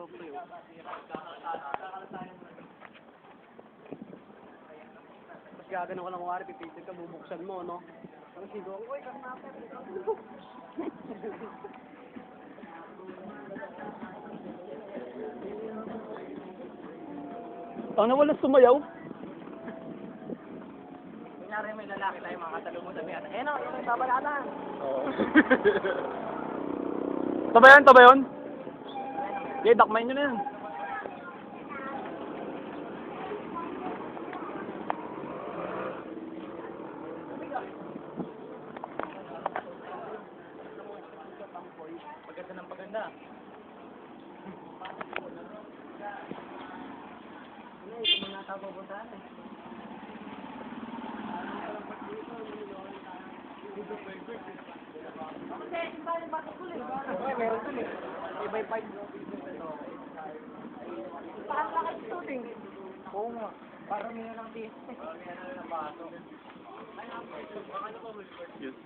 Tapos gagano ka lang kuwari, pipitin ka, bubuksan mo, no? Tapos sigaw, uy, karnapet! Ano wala sumayaw? Kunyari may lalaki tayo mga katalo mo sabihan, eh no, yung babalatan! Oo. Taba yan, taba yun? Okay, dakmain nyo na yan. Paganda ng paganda. Ano, hindi mo natapupuntahan eh. Okay, meron dun eh. Ibay five. Parang lakad shooting. Oo nga. Parang may lang di. Yes.